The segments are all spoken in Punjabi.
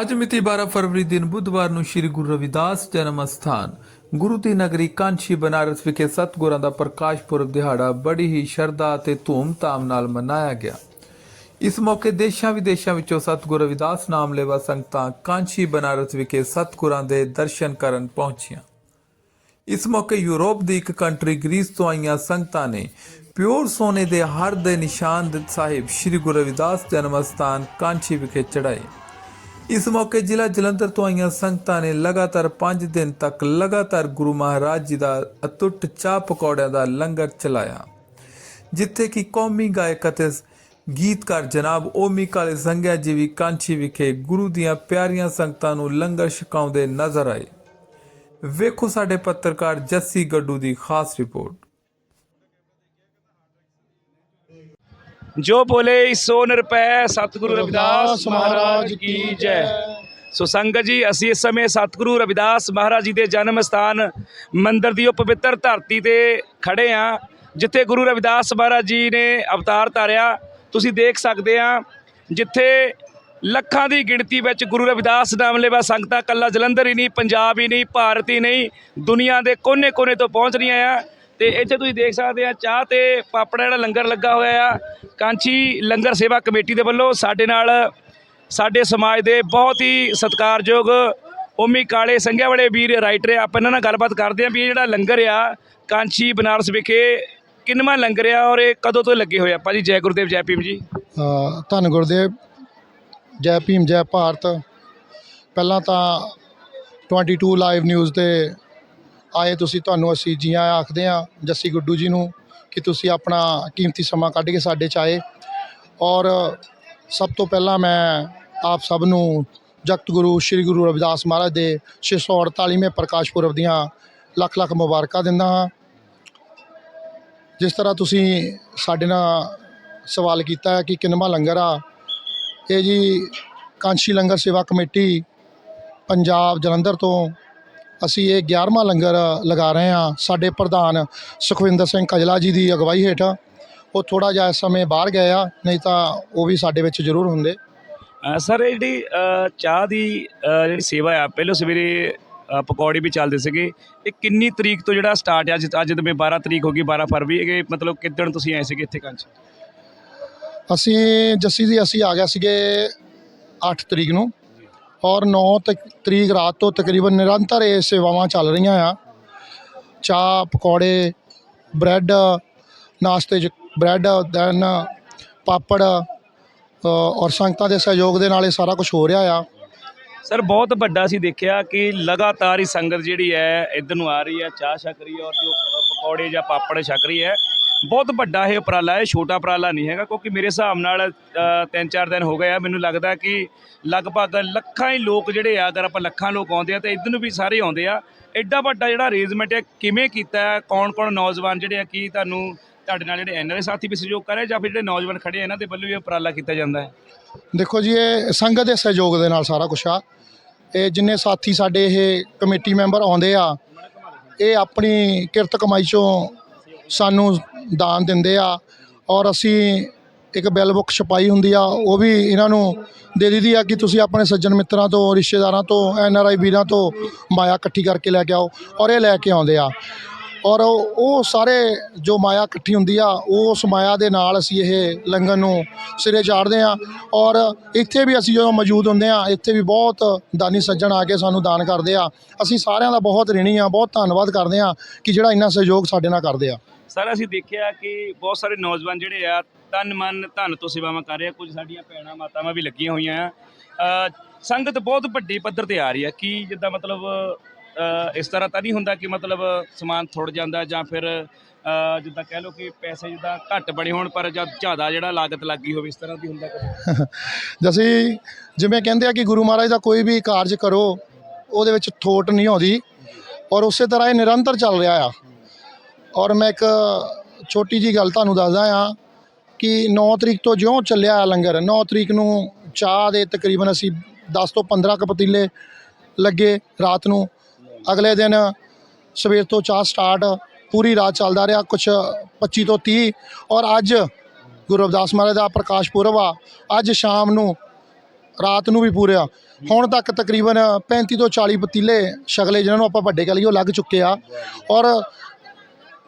ਅੱਜ ਮਿਤੀ 12 ਫਰਵਰੀ ਦਿਨ ਬੁੱਧਵਾਰ ਨੂੰ ਸ੍ਰੀ ਗੁਰੂ ਰਵਿਦਾਸ ਜਨਮ ਅਸਥਾਨ ਗੁਰੂ ਦੀ ਨਗਰੀ ਕਾਂਚੀ ਬਨਾਰਸ ਵਿਖੇ ਸਤਿਗੁਰਾਂ ਦਾ ਪ੍ਰਕਾਸ਼ ਪੁਰਬ ਦਿਹਾੜਾ ਬੜੀ ਹੀ ਸ਼ਰਧਾ ਅਤੇ ਧੂਮ-ਧਾਮ ਨਾਲ ਮਨਾਇਆ ਗਿਆ। ਇਸ ਮੌਕੇ ਦੇਸ਼ਾਂ ਵਿਦੇਸ਼ਾਂ ਵਿੱਚੋਂ ਸਤਿਗੁਰੂ ਰਵਿਦਾਸ ਨਾਮ ਲੈਵਾ ਸੰਗਤਾਂ ਕਾਂਚੀ ਬਨਾਰਸ ਵਿਖੇ ਸਤਿਗੁਰਾਂ ਦੇ ਦਰਸ਼ਨ ਕਰਨ ਪਹੁੰਚੀਆਂ। ਇਸ ਮੌਕੇ ਯੂਰਪ ਦੀ ਇੱਕ ਕੰਟਰੀ ਗ੍ਰੀਸ ਤੋਂ ਆਈਆਂ ਸੰਗਤਾਂ ਨੇ ਪਿਓਰ ਸੋਨੇ ਦੇ ਹਰ ਦੇ ਨਿਸ਼ਾਨ ਸਾਹਿਬ ਸ੍ਰੀ ਗੁਰੂ ਰਵਿਦਾਸ ਜਨਮ ਅਸਥਾਨ ਕਾਂਚੀ ਵਿਖੇ ਚੜਾਏ ਇਸ ਮੌਕੇ ਜ਼ਿਲ੍ਹਾ ਜਲੰਧਰ ਤੋਂ ਆਈਆਂ ਸੰਗਤਾਂ ਨੇ ਲਗਾਤਾਰ 5 ਦਿਨ ਤੱਕ ਲਗਾਤਾਰ ਗੁਰੂ ਮਹਾਰਾਜ ਜੀ ਦਾ ਅਤੁੱਟ ਚਾਹ ਪਕੌੜਿਆਂ ਦਾ ਲੰਗਰ ਚਲਾਇਆ, ਜਿੱਥੇ ਕਿ ਕੌਮੀ ਗਾਇਕ ਅਤੇ ਗੀਤਕਾਰ ਜਨਾਬ ਓਮੀ ਕਾਲੇ ਸੰਗਿਆ ਜੀ ਵੀ ਕਾਂਚੀ ਵਿਖੇ ਗੁਰੂ ਦੀਆਂ ਪਿਆਰੀਆਂ ਸੰਗਤਾਂ ਨੂੰ ਲੰਗਰ ਛਕਾਉਂਦੇ ਨਜ਼ਰ ਆਏ। ਵੇਖੋ ਸਾਡੇ ਪੱਤਰਕਾਰ ਜੱਸੀ ਗੱਡੂ ਦੀ ਖਾਸ ਰਿਪੋਰਟ। ਜੋ ਬੋਲੇ ਸੋ ਨਿਰਪੈ ਸਤਿਗੁਰੂ ਰਵਿਦਾਸ ਮਹਾਰਾਜ ਕੀ ਜੈ। ਸੋ ਸੰਗਤ ਜੀ, ਅਸੀਂ ਇਸ ਸਮੇਂ ਸਤਿਗੁਰੂ ਰਵਿਦਾਸ ਮਹਾਰਾਜ ਜੀ ਦੇ ਜਨਮ ਸਥਾਨ ਮੰਦਰ ਦੀ ਉਹ ਪਵਿੱਤਰ ਧਰਤੀ ਤੇ ਖੜੇ ਆ, ਜਿੱਥੇ ਗੁਰੂ ਰਵਿਦਾਸ ਮਹਾਰਾਜ ਜੀ ਨੇ ਅਵਤਾਰ ਧਾਰਿਆ। ਤੁਸੀਂ ਦੇਖ ਸਕਦੇ ਆ, ਜਿੱਥੇ ਲੱਖਾਂ ਦੀ ਗਿਣਤੀ ਵਿੱਚ ਗੁਰੂ ਰਵਿਦਾਸ ਨਾਮ ਲੈਵਾ ਸੰਗਤਾਂ ਕੱਲਾ ਜਲੰਧਰ ਹੀ ਨਹੀਂ, ਪੰਜਾਬ ਹੀ ਨਹੀਂ, ਭਾਰਤ ਹੀ ਨਹੀਂ, ਦੁਨੀਆ ਦੇ ਕੋਨੇ-ਕੋਨੇ ਤੋਂ ਪਹੁੰਚ ਰਹੀਆਂ ਆ। ਤੇ ਇੱਥੇ ਤੁਸੀਂ ਦੇਖ ਸਕਦੇ ਆ, ਚਾਹ ਤੇ ਪਾਪੜਾ ਜਿਹੜਾ ਲੰਗਰ ਲੱਗਾ ਹੋਇਆ ਆ। ਕਾਂਚੀ ਲੰਗਰ ਸੇਵਾ ਕਮੇਟੀ ਦੇ ਵੱਲੋਂ ਸਾਡੇ ਨਾਲ ਸਾਡੇ ਸਮਾਜ ਦੇ ਬਹੁਤ ਹੀ ਸਤਿਕਾਰਯੋਗ, ਉਮੀ ਕਾਲੇ ਸੰਘਿਆ ਵਾਲੇ ਵੀਰ ਰਾਈਟਰ ਆ, ਆਪਾਂ ਇਹਨਾਂ ਨਾਲ ਗੱਲਬਾਤ ਕਰਦੇ ਆ ਵੀ ਇਹ ਜਿਹੜਾ ਲੰਗਰ ਆ, ਕਾਂਚੀ ਬਨਾਰਸ ਵਿਖੇ ਕਿੰਨਵਾਂ ਲੰਗਰ ਆ ਔਰ ਇਹ ਕਦੋਂ ਤੋਂ ਲੱਗੇ ਹੋਏ ਆ? ਭਾਜੀ ਜੈ ਗੁਰਦੇਵ, ਜੈ ਭੀਮ ਜੀ। ਧੰਨ ਗੁਰਦੇਵ, ਜੈ ਭੀਮ, ਜੈ ਭਾਰਤ। ਪਹਿਲਾਂ ਤਾਂ 22 ਲਾਈਵ ਨਿਊਜ਼ ਤੇ ਆਏ ਤੁਸੀਂ ਤੁਹਾਨੂੰ ਅਸੀਂ ਜੀ ਆਇਆਂ ਆਖਦੇ ਹਾਂ ਜੱਸੀ ਗੁੱਡੂ ਜੀ ਨੂੰ ਕਿ ਤੁਸੀਂ ਆਪਣਾ ਕੀਮਤੀ ਸਮਾਂ ਕੱਢ ਕੇ ਸਾਡੇ ਚ ਆਏ। ਔਰ ਸਭ ਤੋਂ ਪਹਿਲਾਂ ਮੈਂ ਆਪ ਸਭ ਨੂੰ ਜਗਤ ਗੁਰੂ ਸ੍ਰੀ ਗੁਰੂ ਰਵਿਦਾਸ ਮਹਾਰਾਜ ਦੇ 648ਵੇਂ ਪ੍ਰਕਾਸ਼ ਪੁਰਬ ਦੀਆਂ ਲੱਖ ਲੱਖ ਮੁਬਾਰਕਾਂ ਦਿੰਦਾ ਹਾਂ। ਜਿਸ ਤਰ੍ਹਾਂ ਤੁਸੀਂ ਸਾਡੇ ਨਾਲ ਸਵਾਲ ਕੀਤਾ ਹੈ ਕਿ ਕਿੰਨਵਾਂ ਲੰਗਰ ਆ। ਇਹ ਜੀ ਕਾਂਸ਼ੀ ਲੰਗਰ ਸੇਵਾ ਕਮੇਟੀ ਪੰਜਾਬ ਜਲੰਧਰ ਤੋਂ ਅਸੀਂ ਇਹ 11ਵਾਂ ਲੰਗਰ ਲਗਾ ਰਹੇ ਹਾਂ ਸਾਡੇ ਪ੍ਰਧਾਨ ਸੁਖਵਿੰਦਰ ਸਿੰਘ ਕਜਲਾ ਜੀ ਦੀ ਅਗਵਾਈ ਹੇਠ। ਉਹ ਥੋੜਾ ਜਿਹਾ ਸਮੇਂ ਬਾਹਰ ਗਏ ਆ ਨਹੀਂ ਤਾਂ ਉਹ ਵੀ ਸਾਡੇ ਵਿੱਚ ਜ਼ਰੂਰ ਹੁੰਦੇ। ਸਰ ਇਹ ਜਿਹੜੀ ਚਾਹ ਦੀ ਜਿਹੜੀ ਸੇਵਾ ਆ ਪਹਿਲੋਂ ਸਵੇਰੇ ਪਕੌੜੇ ਵੀ ਚੱਲਦੇ ਸੀਗੇ। ਇਹ ਕਿੰਨੀ ਤਰੀਕ ਤੋਂ ਜਿਹੜਾ ਸਟਾਰਟ ਆ ਅੱਜ ਅੱਜ ਤੇ 12 ਤਰੀਕ ਹੋ ਗਈ 12 ਫਰਵਰੀ ਇਹ ਮਤਲਬ ਕਿੱਦਣ ਤੁਸੀਂ ਆਏ ਸੀਗੇ ਇੱਥੇ ਕੰਚ ਅਸੀਂ ਜੱਸੀ ਜੀ ਅਸੀਂ ਆ ਗਿਆ ਸੀਗੇ 8 ਤਰੀਕ ਨੂੰ। ਔਰ 9 ਤਕ- ਤਰੀਕ ਰਾਤ ਤੋਂ ਤਕਰੀਬਨ ਨਿਰੰਤਰ ਇਹ ਸੇਵਾਵਾਂ ਚੱਲ ਰਹੀਆਂ ਆ। ਚਾਹ, ਪਕੌੜੇ, ਬ੍ਰੈਡ, ਨਾਸ਼ਤੇ 'ਚ ਬ੍ਰੈਡ ਦੈਨ ਪਾਪੜ ਔਰ ਸੰਗਤਾਂ ਦੇ ਸਹਿਯੋਗ ਦੇ ਨਾਲ ਇਹ ਸਾਰਾ ਕੁਝ ਹੋ ਰਿਹਾ ਆ। ਸਰ, ਬਹੁਤ ਵੱਡਾ ਸੀ ਦੇਖਿਆ ਕਿ ਲਗਾਤਾਰ ਹੀ ਸੰਗਤ ਜਿਹੜੀ ਹੈ ਇੱਧਰ ਨੂੰ ਆ ਰਹੀ ਹੈ, ਚਾਹ ਛਕ ਰਹੀ ਹੈ ਔਰ ਜੋ ਪਕੌੜੇ ਜਾਂ ਪਾਪੜ ਛਕ ਰਹੀ ਹੈ। ਬਹੁਤ ਵੱਡਾ ਇਹ ਉਪਰਾਲਾ ਹੈ, ਛੋਟਾ ਉਪਰਾਲਾ ਨਹੀਂ ਹੈਗਾ ਕਿਉਂਕਿ ਮੇਰੇ ਹਿਸਾਬ ਨਾਲ ਤਿੰਨ ਚਾਰ ਦਿਨ ਹੋ ਗਏ ਆ, ਮੈਨੂੰ ਲੱਗਦਾ ਕਿ ਲਗਭਗ ਲੱਖਾਂ ਹੀ ਲੋਕ ਜਿਹੜੇ ਆ, ਅਗਰ ਆਪਾਂ ਲੱਖਾਂ ਲੋਕ ਆਉਂਦੇ ਆ ਤਾਂ ਇੱਧਰ ਨੂੰ ਵੀ ਸਾਰੇ ਆਉਂਦੇ ਆ। ਐਡਾ ਵੱਡਾ ਜਿਹੜਾ ਅਰੇਂਜਮੈਂਟ ਹੈ, ਕਿਵੇਂ ਕੀਤਾ ਹੈ ਕੌਣ ਕੌਣ ਨੌਜਵਾਨ ਜਿਹੜੇ ਆ, ਕੀ ਤੁਹਾਨੂੰ ਤੁਹਾਡੇ ਨਾਲ ਜਿਹੜੇ ਐਨਆਰਏ ਸਾਥੀ ਵੀ ਸਹਿਯੋਗ ਕਰ ਰਹੇ ਜਾਂ ਫਿਰ ਜਿਹੜੇ ਨੌਜਵਾਨ ਖੜੇ ਆ, ਇਹਨਾਂ ਦੇ ਵੱਲੋਂ ਵੀ ਉਪਰਾਲਾ ਕੀਤਾ ਜਾਂਦਾ ਹੈ? ਦੇਖੋ ਜੀ, ਇਹ ਸੰਗਤ ਦੇ ਸਹਿਯੋਗ ਦੇ ਨਾਲ ਸਾਰਾ ਕੁਝ ਆ। ਇਹ ਜਿੰਨੇ ਸਾਥੀ ਸਾਡੇ ਇਹ ਕਮੇਟੀ ਮੈਂਬਰ ਆਉਂਦੇ ਆ, ਇਹ ਆਪਣੀ ਕਿਰਤ ਕਮਾਈ ਚੋਂ ਸਾਨੂੰ ਦਾਨ ਦਿੰਦੇ ਆ ਔਰ ਅਸੀਂ ਇੱਕ ਬਿੱਲ ਬੁੱਕ ਛਪਾਈ ਹੁੰਦੀ ਆ, ਉਹ ਵੀ ਇਹਨਾਂ ਨੂੰ ਦੇ ਦਿੱਤੀ ਆ ਕਿ ਤੁਸੀਂ ਆਪਣੇ ਸੱਜਣ ਮਿੱਤਰਾਂ ਤੋਂ, ਰਿਸ਼ਤੇਦਾਰਾਂ ਤੋਂ, ਐਨ ਆਰ ਆਈ ਵੀਰਾਂ ਤੋਂ ਮਾਇਆ ਇਕੱਠੀ ਕਰਕੇ ਲੈ ਕੇ ਆਓ ਔਰ ਇਹ ਲੈ ਕੇ ਆਉਂਦੇ ਆ। ਔਰ ਉਹ ਉਹ ਸਾਰੇ ਜੋ ਮਾਇਆ ਇਕੱਠੀ ਹੁੰਦੀ ਆ, ਉਸ ਮਾਇਆ ਦੇ ਨਾਲ ਅਸੀਂ ਇਹ ਲੰਗਰ ਨੂੰ ਸਿਰੇ ਚਾੜਦੇ ਆ ਔਰ ਇੱਥੇ ਵੀ ਅਸੀਂ ਜਦੋਂ ਮੌਜੂਦ ਹੁੰਦੇ ਆ, ਇੱਥੇ ਵੀ ਬਹੁਤ ਦਾਨੀ ਸੱਜਣ ਆ ਕੇ ਸਾਨੂੰ ਦਾਨ ਕਰਦੇ ਆ। ਅਸੀਂ ਸਾਰਿਆਂ ਦਾ ਬਹੁਤ ਰਿਣੀ ਆ, ਬਹੁਤ ਧੰਨਵਾਦ ਕਰਦੇ ਆ ਕਿ ਜਿਹੜਾ ਇੰਨਾ ਸਹਿਯੋਗ ਸਾਡੇ ਨਾਲ ਕਰਦੇ ਆ। ਸਰ, ਅਸੀਂ ਦੇਖਿਆ ਕਿ ਬਹੁਤ ਸਾਰੇ ਨੌਜਵਾਨ ਜਿਹੜੇ ਆ, ਤਨ ਮਨ ਧਨ ਤੋਂ ਸੇਵਾਵਾਂ ਕਰ ਰਹੇ ਆ। ਕੁਝ ਸਾਡੀਆਂ ਭੈਣਾਂ ਮਾਤਾਵਾਂ ਵੀ ਲੱਗੀਆਂ ਹੋਈਆਂ ਆ। ਸੰਗਤ ਬਹੁਤ ਵੱਡੀ ਪੱਧਰ ਤੇ ਆ ਰਹੀ ਆ ਕਿ ਜਿੱਦਾਂ ਮਤਲਬ ਇਸ ਤਰ੍ਹਾਂ ਤਾਂ ਨਹੀਂ ਹੁੰਦਾ ਕਿ ਮਤਲਬ ਸਮਾਨ ਥੁੜ ਜਾਂਦਾ ਜਾਂ ਫਿਰ ਜਿੱਦਾਂ ਕਹਿ ਲਓ ਕਿ ਪੈਸੇ ਜਿੱਦਾਂ ਘੱਟ ਬਣੇ ਹੋਣ, ਪਰ ਜਦ ਜ਼ਿਆਦਾ ਜਿਹੜਾ ਲਾਗਤ ਲੱਗੀ ਹੋਵੇ, ਇਸ ਤਰ੍ਹਾਂ ਦੀ ਹੁੰਦਾ ਕਦੇ? ਜਿਵੇਂ ਕਹਿੰਦੇ ਆ ਕਿ ਗੁਰੂ ਮਹਾਰਾਜ ਦਾ ਕੋਈ ਵੀ ਕਾਰਜ ਕਰੋ, ਉਹਦੇ ਵਿੱਚ ਥੋਟ ਨਹੀਂ ਆਉਂਦੀ। ਔਰ ਉਸੇ ਤਰ੍ਹਾਂ ਇਹ ਨਿਰੰਤਰ ਚੱਲ ਰਿਹਾ ਆ। ਔਰ ਮੈਂ ਇੱਕ ਛੋਟੀ ਜੀ ਗੱਲ ਤੁਹਾਨੂੰ ਦੱਸਦਾ ਆ ਕਿ 9 ਤਰੀਕ ਤੋਂ ਜਿਉਂ ਚੱਲਿਆ ਆ ਲੰਗਰ 9 ਤਰੀਕ ਨੂੰ ਚਾਹ ਦੇ ਤਕਰੀਬਨ ਅਸੀਂ 10 ਤੋਂ 15 ਕੁ ਪਤੀਲੇ ਲੱਗੇ ਰਾਤ ਨੂੰ। ਅਗਲੇ ਦਿਨ ਸਵੇਰ ਤੋਂ ਚਾਹ ਸਟਾਰਟ ਪੂਰੀ ਰਾਤ ਚੱਲਦਾ ਰਿਹਾ ਕੁਝ 25 ਤੋਂ 30 ਔਰ ਅੱਜ ਗੁਰੂ ਰਵਿਦਾਸ ਮਹਾਰਾਜ ਦਾ ਪ੍ਰਕਾਸ਼ ਪੁਰਬ ਆ, ਅੱਜ ਸ਼ਾਮ ਨੂੰ, ਰਾਤ ਨੂੰ ਵੀ ਪੂਰਿਆ ਹੁਣ ਤੱਕ ਤਕਰੀਬਨ 35 ਤੋਂ 40 ਪਤੀਲੇ ਸ਼ਗਲੇ ਜਿਹਨਾਂ ਨੂੰ ਆਪਾਂ ਵੱਡੇ ਕਹ ਲਈਏ, ਉਹ ਲੱਗ ਚੁੱਕੇ ਆ। ਔਰ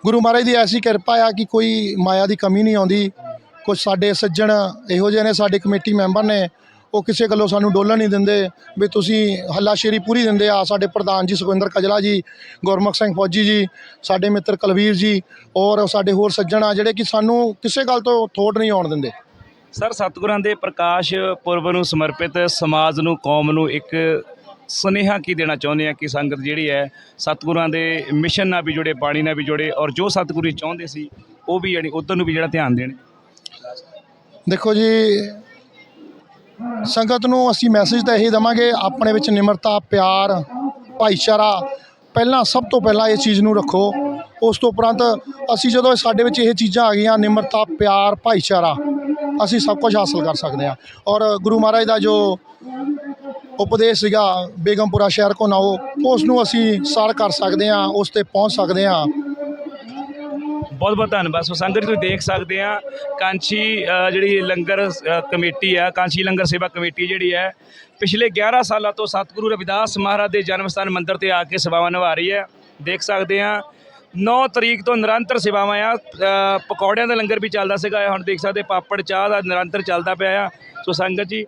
ਗੁਰੂ ਮਹਾਰਾਜ ਦੀ ਐਸੀ ਕਿਰਪਾ ਆ ਕਿ ਕੋਈ ਮਾਇਆ ਦੀ ਕਮੀ ਨਹੀਂ ਆਉਂਦੀ। ਕੁਝ ਸਾਡੇ ਸੱਜਣ ਇਹੋ ਜਿਹੇ ਨੇ, ਸਾਡੇ ਕਮੇਟੀ ਮੈਂਬਰ ਨੇ, ਉਹ ਕਿਸੇ ਗੱਲੋਂ ਸਾਨੂੰ ਡੋਲਣ ਨਹੀਂ ਦਿੰਦੇ, ਵੀ ਤੁਸੀਂ ਹੱਲਾਸ਼ੇਰੀ ਪੂਰੀ ਦਿੰਦੇ ਆ। ਸਾਡੇ ਪ੍ਰਧਾਨ ਜੀ ਸੁਖਵਿੰਦਰ ਕਜਲਾ ਜੀ, ਗੁਰਮੁਖ ਸਿੰਘ ਫੌਜੀ ਜੀ, ਸਾਡੇ ਮਿੱਤਰ ਕਲਵੀਰ ਜੀ, ਔਰ ਸਾਡੇ ਹੋਰ ਸੱਜਣ ਆ, ਜਿਹੜੇ ਕਿ ਸਾਨੂੰ ਕਿਸੇ ਗੱਲ ਤੋਂ ਥੋੜ ਨਹੀਂ ਆਉਣ ਦਿੰਦੇ। ਸਰ, ਸਤਿਗੁਰਾਂ ਦੇ ਪ੍ਰਕਾਸ਼ ਪੁਰਬ ਨੂੰ ਸਮਰਪਿਤ ਸਮਾਜ ਨੂੰ, ਕੌਮ ਨੂੰ ਇੱਕ ਸੁਨੇਹਾ ਕੀ ਦੇਣਾ ਚਾਹੁੰਦੇ ਆ ਕਿ ਸੰਗਤ ਜਿਹੜੀ ਹੈ ਸਤਿਗੁਰਾਂ ਦੇ ਮਿਸ਼ਨ ਨਾਲ ਵੀ ਜੁੜੇ, ਬਾਣੀ ਨਾਲ ਵੀ ਜੁੜੇ ਔਰ ਜੋ ਸਤਿਗੁਰੂ ਚਾਹੁੰਦੇ ਸੀ, ਉਹ ਵੀ ਜਿਹੜੀ ਉਧਰ ਨੂੰ ਵੀ ਜਿਹੜਾ ਧਿਆਨ ਦੇਣ। ਦੇਖੋ ਜੀ, ਸੰਗਤ ਨੂੰ ਅਸੀਂ ਮੈਸੇਜ ਤਾਂ ਇਹੀ ਦਵਾਂਗੇ, ਆਪਣੇ ਵਿੱਚ ਨਿਮਰਤਾ, ਪਿਆਰ, ਭਾਈਚਾਰਾ, ਪਹਿਲਾਂ ਸਭ ਤੋਂ ਪਹਿਲਾਂ ਇਹ ਚੀਜ਼ ਨੂੰ ਰੱਖੋ। ਉਸ ਤੋਂ ਉਪਰੰਤ ਅਸੀਂ ਜਦੋਂ ਸਾਡੇ ਵਿੱਚ ਇਹ ਚੀਜ਼ਾਂ ਆ ਗਈਆਂ, ਨਿਮਰਤਾ, ਪਿਆਰ, ਭਾਈਚਾਰਾ, ਅਸੀਂ ਸਭ ਕੁਝ ਹਾਸਲ ਕਰ ਸਕਦੇ ਹਾਂ। ਔਰ ਗੁਰੂ ਮਹਾਰਾਜ ਦਾ ਜੋ ਉਪਦੇਸ਼ ਸੀਗਾ ਬੇਗਮਪੁਰਾ ਸ਼ਹਿਰ ਕੋ ਨਾਓ ਉਸ ਨੂੰ ਅਸੀਂ ਸਾਰ ਕਰ ਸਕਦੇ ਹਾਂ, ਉਸ ਤੇ ਪਹੁੰਚ ਸਕਦੇ ਹਾਂ। ਬਹੁਤ ਬਹੁਤ ਧੰਨਵਾਦ। ਸੋ ਸੰਗਤ ਜੀ ਤੁਸੀਂ ਦੇਖ ਸਕਦੇ ਆ ਕਾਂਚੀ ਜਿਹੜੀ ਲੰਗਰ ਕਮੇਟੀ ਆ ਕਾਂਚੀ ਲੰਗਰ ਸੇਵਾ ਕਮੇਟੀ ਜਿਹੜੀ ਹੈ, ਪਿਛਲੇ 11 ਸਾਲਾਂ ਤੋਂ ਸਤਿਗੁਰੂ ਰਵਿਦਾਸ ਮਹਾਰਾਜ ਦੇ ਜਨਮ ਸਥਾਨ ਮੰਦਿਰ ਤੇ ਆ ਕੇ ਸੇਵਾਵਾਂ ਨਿਭਾ ਰਹੀ ਹੈ। ਦੇਖ ਸਕਦੇ ਆ 9 ਤਰੀਕ ਤੋਂ ਨਿਰੰਤਰ ਸੇਵਾਵਾਂ ਆ। ਪਕੌੜਿਆਂ ਦਾ ਲੰਗਰ ਵੀ ਚੱਲਦਾ ਸੀਗਾ ਹੁਣ ਦੇਖ ਸਕਦੇ, ਪਾਪੜ ਚਾਹ ਦਾ ਨਿਰੰਤਰ ਚੱਲਦਾ ਪਿਆ ਆ। ਸੋ ਸੰਗਤ ਜੀ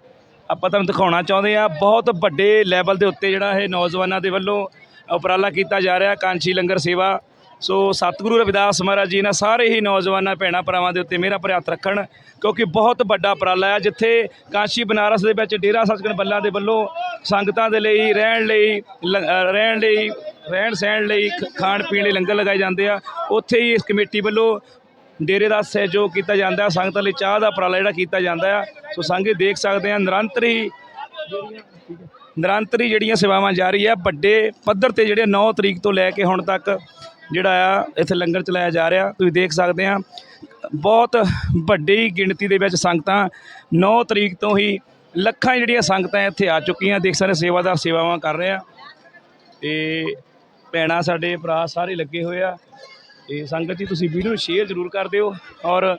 ਆਪਾਂ ਤੁਹਾਨੂੰ ਦਿਖਾਉਣਾ ਚਾਹੁੰਦੇ ਆ ਬਹੁਤ ਵੱਡੇ ਲੈਵਲ ਦੇ ਉੱਤੇ ਜਿਹੜਾ ਇਹ ਨੌਜਵਾਨਾਂ ਦੇ ਵੱਲੋਂ ਉਪਰਾਲਾ ਕੀਤਾ ਜਾ ਰਿਹਾ ਕਾਂਚੀ ਲੰਗਰ ਸੇਵਾ। ਸੋ ਸਤਿਗੁਰੂ ਰਵਿਦਾਸ ਮਹਾਰਾਜ ਜੀ ਨੇ ਸਾਰੇ ਹੀ ਨੌਜਵਾਨਾਂ, ਭੈਣਾਂ, ਭਰਾਵਾਂ ਦੇ ਉੱਤੇ ਮੇਰਾ ਭਰਿਆ ਰੱਖਣ, ਕਿਉਂਕਿ ਬਹੁਤ ਵੱਡਾ ਉਪਰਾਲਾ ਹੈ, ਜਿੱਥੇ ਕਾਂਸ਼ੀ ਬਨਾਰਸ ਦੇ ਵਿੱਚ ਡੇਰਾ ਸੱਚਖੰਡ ਬੱਲਾ ਦੇ ਵੱਲੋਂ ਸੰਗਤਾਂ ਦੇ ਲਈ ਰਹਿਣ ਲਈ, ਲ- ਰਹਿਣ ਲਈ, ਰਹਿਣ ਸਹਿਣ ਲਈ ਖ- ਖਾਣ ਪੀਣ ਲਈ ਲੰਗਰ ਲਗਾਏ ਜਾਂਦੇ ਆ। ਉੱਥੇ ਹੀ ਇਸ ਕਮੇਟੀ ਵੱਲੋਂ ਡੇਰੇ ਦਾ ਸਹਿਯੋਗ ਕੀਤਾ ਜਾਂਦਾ ਸੰਗਤਾਂ ਲਈ ਚਾਹ ਦਾ ਉਪਰਾਲਾ ਜਿਹੜਾ ਕੀਤਾ ਜਾਂਦਾ ਆ ਸੋ ਸੰਗਤ ਦੇਖ ਸਕਦੇ ਆ ਨਿਰੰਤਰ ਹੀ ਨਿਰੰਤਰ ਹੀ ਜਿਹੜੀਆਂ ਸੇਵਾਵਾਂ ਜਾਰੀ ਆ ਵੱਡੇ ਪੱਧਰ ਤੇ ਜਿਹੜੇ 9 ਤਰੀਕ ਤੋਂ ਲੈ ਕੇ ਹੁਣ ਤੱਕ ਜਿਹੜਾ ਆ, ਇੱਥੇ ਲੰਗਰ ਚਲਾਇਆ ਜਾ ਰਿਹਾ। ਤੁਸੀਂ ਦੇਖ ਸਕਦੇ ਆ ਬਹੁਤ ਵੱਡੀ ਗਿਣਤੀ ਦੇ ਵਿੱਚ ਸੰਗਤਾਂ 9 ਤਰੀਕ ਤੋਂ ਹੀ ਲੱਖਾਂ ਜਿਹੜੀਆਂ ਸੰਗਤਾਂ ਇੱਥੇ ਆ ਚੁੱਕੀਆਂ, ਦੇਖ ਸਕਦੇ ਸੇਵਾਦਾਰ ਸੇਵਾਵਾਂ ਕਰ ਰਹੇ ਆ। ਤੇ ਭੈਣਾਂ, ਸਾਡੇ ਭਰਾ ਸਾਰੇ ਲੱਗੇ ਹੋਏ ਆ। ਤੇ ਸੰਗਤ ਜੀ, ਤੁਸੀਂ ਵੀਡੀਓ ਸ਼ੇਅਰ ਜ਼ਰੂਰ ਕਰ ਦਿਓ ਔਰ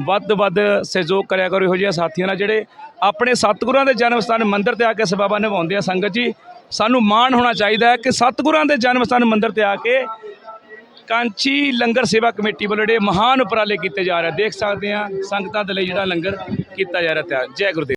ਵੱਧ ਤੋਂ ਵੱਧ ਸਹਿਯੋਗ ਕਰਿਆ ਕਰੋ ਇਹੋ ਜਿਹੇ ਸਾਥੀਆਂ ਨਾਲ, ਜਿਹੜੇ ਆਪਣੇ ਸਤਿਗੁਰਾਂ ਦੇ ਜਨਮ ਸਥਾਨ ਮੰਦਿਰ ਤੇ ਆ ਕੇ ਸੇਵਾਵਾਂ ਨਿਭਾਉਂਦੇ ਆ। ਸੰਗਤ ਜੀ, ਸਾਨੂੰ ਮਾਣ ਹੋਣਾ ਚਾਹੀਦਾ ਹੈ ਕਿ ਸਤਿਗੁਰਾਂ ਦੇ ਜਨਮ ਸਥਾਨ ਮੰਦਿਰ ਤੇ ਆ ਕੇ ਕਾਂਚੀ ਲੰਗਰ ਸੇਵਾ ਕਮੇਟੀ ਵੱਲੋਂ ਜਿਹੜੇ ਮਹਾਨ ਉਪਰਾਲੇ ਕੀਤੇ ਜਾ ਰਹੇ ਦੇਖ ਸਕਦੇ ਆ ਸੰਗਤਾਂ ਦੇ ਲਈ ਜਿਹੜਾ ਲੰਗਰ ਕੀਤਾ ਜਾ ਰਿਹਾ ਤਿਆਰ। ਜੈ ਗੁਰਦੇਵ।